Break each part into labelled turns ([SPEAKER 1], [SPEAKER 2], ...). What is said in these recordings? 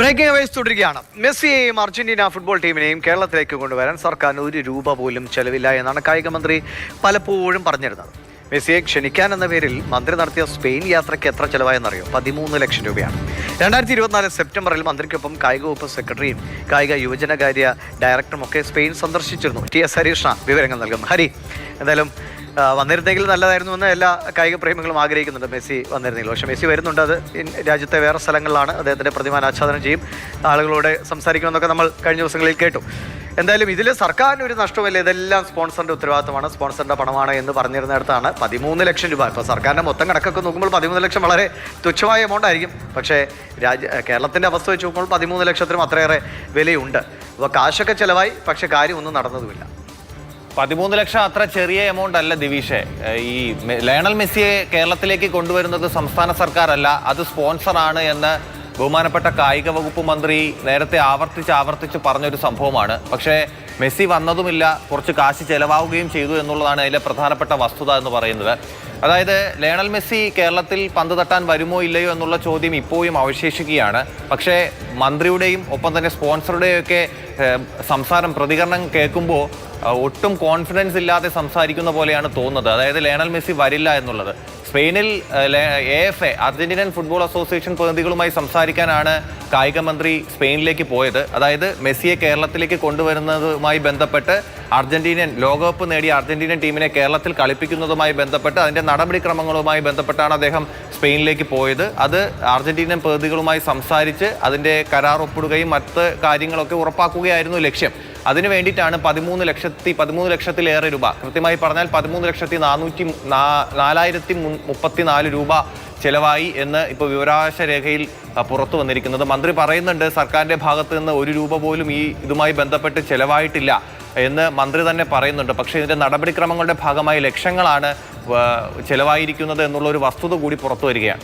[SPEAKER 1] Breaking hours തുടരുകയാണ്. മെസ്സിയെയും Argentina football ടീമിനെയും കേരളത്തിലേക്ക് കൊണ്ടുവരാൻ സർക്കാരിന് ഒരു രൂപ പോലും ചെലവില്ല എന്നാണ് കായിക മന്ത്രി പലപ്പോഴും പറഞ്ഞിരുന്നത്. മെസ്സിയെ ക്ഷണിക്കാൻ എന്ന പേരിൽ മന്ത്രി നടത്തിയ സ്പെയിൻ യാത്രയ്ക്ക് എത്ര ചെലവായെന്നറിയോ? പതിമൂന്ന് ലക്ഷം രൂപയാണ്. രണ്ടായിരത്തി ഇരുപത്തിനാല് സെപ്റ്റംബറിൽ മന്ത്രിക്കൊപ്പം കായിക വകുപ്പ് സെക്രട്ടറിയും കായിക യുവജനകാര്യ ഡയറക്ടറും ഒക്കെ സ്പെയിൻ സന്ദർശിച്ചിരുന്നു. ടി എസ് ഹരീഷ വിവരങ്ങൾ നൽകും. ഹരി എന്തായാലും വന്നിരുന്നെങ്കിൽ നല്ലതായിരുന്നു എന്ന് എല്ലാ കായിക പ്രേമികളും ആഗ്രഹിക്കുന്നുണ്ട്. മെസ്സി വന്നിരുന്നെങ്കിൽ. പക്ഷേ മെസ്സി വരുന്നുണ്ട്. അത് രാജ്യത്തെ വേറെ സ്ഥലങ്ങളിലാണ് അദ്ദേഹത്തിന്റെ പ്രതിമാനാച്ഛാദനം ചെയ്യും. ആളുകളോട് സംസാരിക്കുമെന്നൊക്കെ നമ്മൾ കഴിഞ്ഞ ദിവസങ്ങളിൽ കേട്ടു. എന്തായാലും ഇതിൽ സർക്കാരിന് ഒരു നഷ്ടമില്ല ഇതെല്ലാം സ്പോൺസറിന്റെ ഉത്തരവാദിത്തമാണ്. സ്പോൺസറിന്റെ പണമാണ് എന്ന് പറഞ്ഞിരുന്നിടത്താണ് പതിമൂന്ന് ലക്ഷം രൂപ. ഇപ്പോൾ സർക്കാരിന്റെ മൊത്തം കണക്കൊക്കെ നോക്കുമ്പോൾ പതിമൂന്ന് ലക്ഷം വളരെ തുച്ഛമായ എമൗണ്ട് ആയിരിക്കും. പക്ഷേ രാജ്യ കേരളത്തിന്റെ അവസ്ഥ വെച്ച് നോക്കുമ്പോൾ പതിമൂന്ന് ലക്ഷത്തിനും അത്രയേറെ വിലയുണ്ട്. അപ്പോൾ കാശൊക്കെ ചിലവായി. പക്ഷേ കാര്യമൊന്നും നടന്നതുമില്ല.
[SPEAKER 2] പതിമൂന്ന് ലക്ഷം അത്ര ചെറിയ എമൗണ്ട് അല്ല ദിവിഷെ. ഈ ലയണൽ മെസ്സിയെ കേരളത്തിലേക്ക് കൊണ്ടുവരുന്നത് സംസ്ഥാന സർക്കാരല്ല. അത് സ്പോൺസറാണ് എന്ന് ബഹുമാനപ്പെട്ട കായിക വകുപ്പ് മന്ത്രി നേരത്തെ ആവർത്തിച്ച് ആവർത്തിച്ച് പറഞ്ഞൊരു സംഭവമാണ്. പക്ഷേ മെസ്സി വന്നതുമില്ല കുറച്ച് കാശ് ചെലവാവുകയും ചെയ്തു എന്നുള്ളതാണ് അതിലെ പ്രധാനപ്പെട്ട വസ്തുത എന്ന് പറയുന്നത്. അതായത് ലയണൽ മെസ്സി കേരളത്തിൽ പന്ത് തട്ടാൻ വരുമോ ഇല്ലയോ എന്നുള്ള ചോദ്യം ഇപ്പോഴും അവശേഷിക്കുകയാണ്. പക്ഷേ മന്ത്രിയുടെയും ഒപ്പം തന്നെ സ്പോൺസറുടെയും ഒക്കെ സംസാരം പ്രതികരണം കേൾക്കുമ്പോൾ ഒട്ടും കോൺഫിഡൻസ് ഇല്ലാതെ സംസാരിക്കുന്ന പോലെയാണ് തോന്നുന്നത്. അതായത് ലയണൽ മെസ്സി വരില്ല എന്നുള്ളത്. സ്പെയിനിൽ A F A Argentinian football association പ്രതിനിധികളുമായി സംസാരിക്കാനാണ് കായിക മന്ത്രി സ്പെയിനിലേക്ക് പോയത്. അതായത് മെസ്സിയെ കേരളത്തിലേക്ക് കൊണ്ടുവരുന്നതുമായി ബന്ധപ്പെട്ട് അർജന്റീനൻ ലോകകപ്പ് നേടിയ അർജന്റീനൻ ടീമിനെ കേരളത്തിൽ കളിപ്പിക്കുന്നതുമായി ബന്ധപ്പെട്ട് അതിന്റെ നടപടിക്രമങ്ങളുമായി ബന്ധപ്പെട്ടാണ് അദ്ദേഹം സ്പെയിനിലേക്ക് പോയത്. അത് അർജന്റീനൻ പ്രതിനിധികളുമായി സംസാരിച്ച് അതിന്റെ കരാർ ഒപ്പിടുകയും മറ്റ് കാര്യങ്ങളൊക്കെ ഉറപ്പാക്കുകയായിരുന്നു ലക്ഷ്യം. അതിനു വേണ്ടിയിട്ടാണ് പതിമൂന്ന് ലക്ഷത്തി പതിമൂന്ന് ലക്ഷത്തിലേറെ രൂപ. കൃത്യമായി പറഞ്ഞാൽ പതിമൂന്ന് ലക്ഷത്തി നാനൂറ്റി നാലായിരത്തി മുപ്പത്തി മുപ്പത്തിനാല് രൂപ ചെലവായി എന്ന് ഇപ്പോൾ വിവരാവകാശ രേഖയിൽ അഹ്, പുറത്തു വന്നിരിക്കുന്നത്. മന്ത്രി പറയുന്നുണ്ട് സർക്കാരിന്റെ ഭാഗത്ത് നിന്ന് ഒരു രൂപ പോലും ഈ ഇതുമായി ബന്ധപ്പെട്ട് ചെലവായിട്ടില്ല എന്ന് മന്ത്രി തന്നെ പറയുന്നുണ്ട്. പക്ഷേ ഇതിന്റെ നടപടിക്രമങ്ങളുടെ ഭാഗമായി ലക്ഷങ്ങളാണ് ചെലവായിരിക്കുന്നത് എന്നുള്ള ഒരു വസ്തുത കൂടി പുറത്തു വരികയാണ്.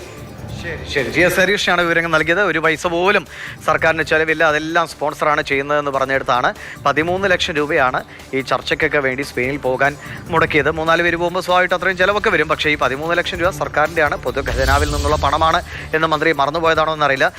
[SPEAKER 1] ശരി ജി എസ് ഹരീഷാണ് വിവരങ്ങൾ നൽകിയത്. ഒരു പൈസ പോലും സർക്കാരിന് ചെലവില്ല. അതെല്ലാം സ്പോൺസറാണ് ചെയ്യുന്നതെന്ന് പറഞ്ഞെടുത്താണ്. പതിമൂന്ന് ലക്ഷം രൂപയാണ് ഈ ചർച്ചയ്ക്കൊക്കെ വേണ്ടി സ്പെയിനിൽ പോകാൻ മുടക്കിയത്. മൂന്നാൽ പേര് പോകുമ്പോൾ സ്വാഭാവികമായിട്ട് അത്രയും ചിലവൊക്കെ വരും. പക്ഷേ ഈ പതിമൂന്ന് ലക്ഷം രൂപ സർക്കാരിന്റെയാണ് പൊതുഖജനാവിൽ നിന്നുള്ള പണമാണ് എന്ന് മന്ത്രി മറന്നുപോയതാണോ എന്നറിയില്ല.